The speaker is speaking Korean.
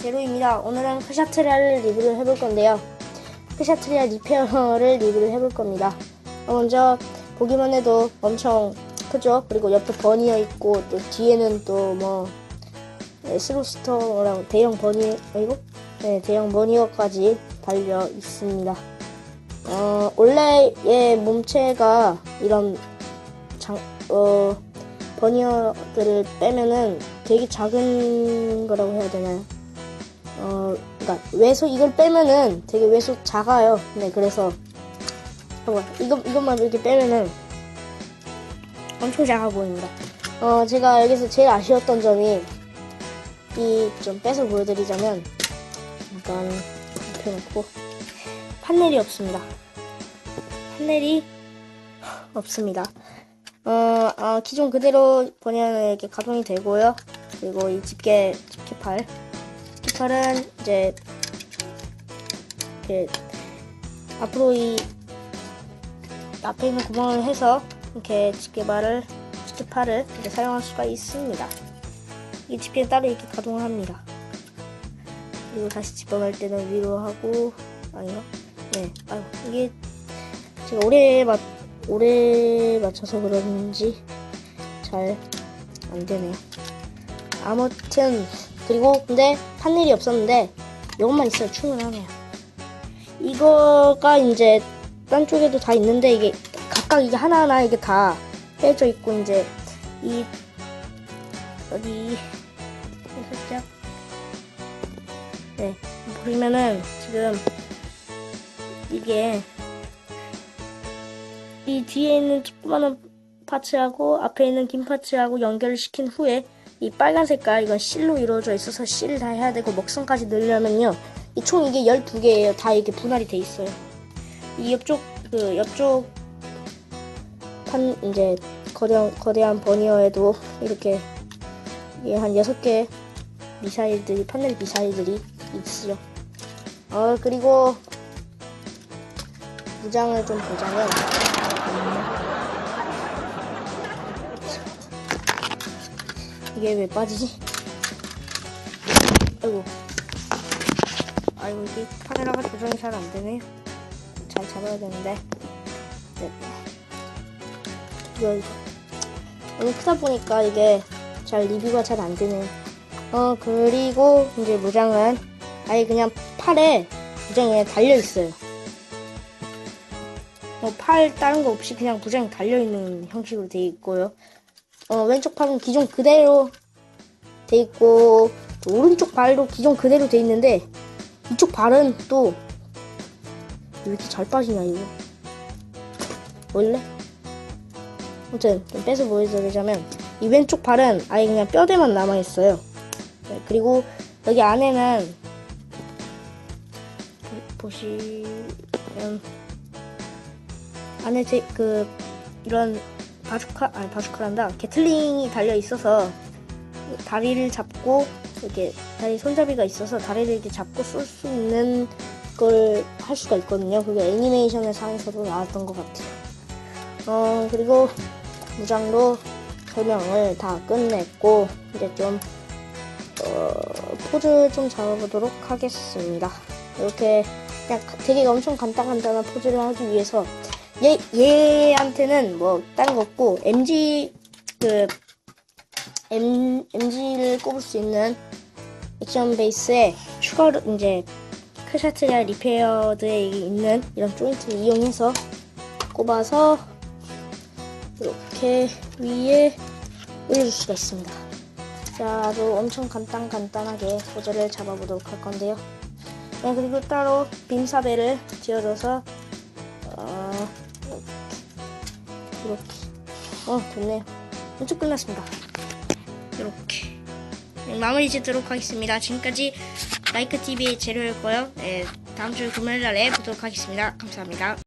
제로입니다. 오늘은 크샤트리아를 리뷰를 해볼 건데요. 크샤트리아 리페어를 리뷰를 해볼 겁니다. 어, 먼저 보기만 해도 엄청 크죠? 그리고 옆에 버니어 있고 또 뒤에는 또뭐 스로스터랑 대형 버니 아이고 네 대형 버니어까지 달려 있습니다. 어, 원래 얘 몸체가 이런 장, 어, 버니어들을 빼면은 되게 작은 거라고 해야 되나요? 어, 그니까, 외소, 이걸 빼면은 되게 외소 작아요. 네, 그래서, 잠깐만, 이거, 이것만 이렇게 빼면은 엄청 작아 보입니다. 어, 제가 여기서 제일 아쉬웠던 점이, 이, 좀 빼서 보여드리자면, 잠깐, 펴놓고, 판넬이 없습니다. 판넬이 없습니다. 어, 어, 기존 그대로 버니어는 이렇게 가동이 되고요. 그리고 이 집게, 집게팔. 집게팔은 이제, 이렇게, 앞으로 이, 앞에 있는 구멍을 해서, 이렇게 집게발을, 집게팔을 이렇게 사용할 수가 있습니다. 이 집게는 따로 이렇게 가동을 합니다. 그리고 다시 집어넣을 때는 위로 하고, 아니요. 네, 아유, 이게, 제가 오래 맞, 오래 맞춰서 그런지 잘 안 되네요. 아무튼 그리고 근데 판넬이 없었는데 이것만 있어도 충분하네요. 이거가 이제 딴 쪽에도 다 있는데 이게 각각 이게 하나하나 이게 다 빼져 있고 이제 이 어디 살짝 네 보시면은 지금 이게 이 뒤에 있는 조그마한 파츠하고 앞에 있는 긴 파츠하고 연결을 시킨 후에 이 빨간 색깔 이건 실로 이루어져 있어서 실을 다 해야 되고 먹선까지 넣으려면요. 이 총 이게 12개예요. 다 이렇게 분할이 돼 있어요. 이 옆쪽 그 옆쪽 판 이제 거대한 거대한 버니어에도 이렇게 이게 한 6개 미사일들이 판넬 미사일들이 있죠 어 그리고 무장을 좀 보자면 이게 왜 빠지지? 아이고 아이고 이게 카메라가 조정이 잘 안되네요 잘 잡아야 되는데 네. 이거 이거 너무 크다 보니까 이게 잘 리뷰가 잘 안되네요 어 그리고 이제 무장은 아예 그냥 팔에 무장이 달려있어요 뭐 팔 다른 거 없이 그냥 부장이 달려있는 형식으로 돼 있고요. 어, 왼쪽 팔은 기존 그대로 돼 있고 또 오른쪽 발도 기존 그대로 돼 있는데 이쪽 발은 또 왜 이렇게 잘 빠지냐 이거 원래 아무튼 좀 빼서 보여드리자면 이 왼쪽 발은 아예 그냥 뼈대만 남아 있어요. 네, 그리고 여기 안에는 보- 보시면 안에 제, 그 이런 바주카 아니 바주카란다 게틀링이 달려 있어서 다리를 잡고 이렇게 다리 손잡이가 있어서 다리를 이렇게 잡고 쏠 수 있는 걸 할 수가 있거든요. 그게 애니메이션의 상에서도 나왔던 것 같아요. 어 그리고 무장도 설명을 다 끝냈고 이제 좀 어, 포즈 좀 잡아보도록 하겠습니다. 이렇게 그냥 되게 엄청 간단간단한 포즈를 하기 위해서 얘, 얘한테는 뭐, 다른 거 없고, MG, 그, M, MG를 꼽을 수 있는 액션 베이스에 추가로, 이제, 크샤트리아 리페어드에 있는 이런 조인트를 이용해서 꼽아서, 이렇게 위에 올려줄 수가 있습니다. 자, 아주 엄청 간단, 간단하게 포즈를 잡아보도록 할 건데요. 네, 그리고 따로 빔사벨을 지어줘서, 어, 이렇게. 어, 됐네요. 이쪽 끝났습니다. 이렇게. 네, 마무리 짓도록 하겠습니다. 지금까지 라이크TV의 재료였고요. 네, 다음 주 금요일 날에 보도록 하겠습니다. 감사합니다.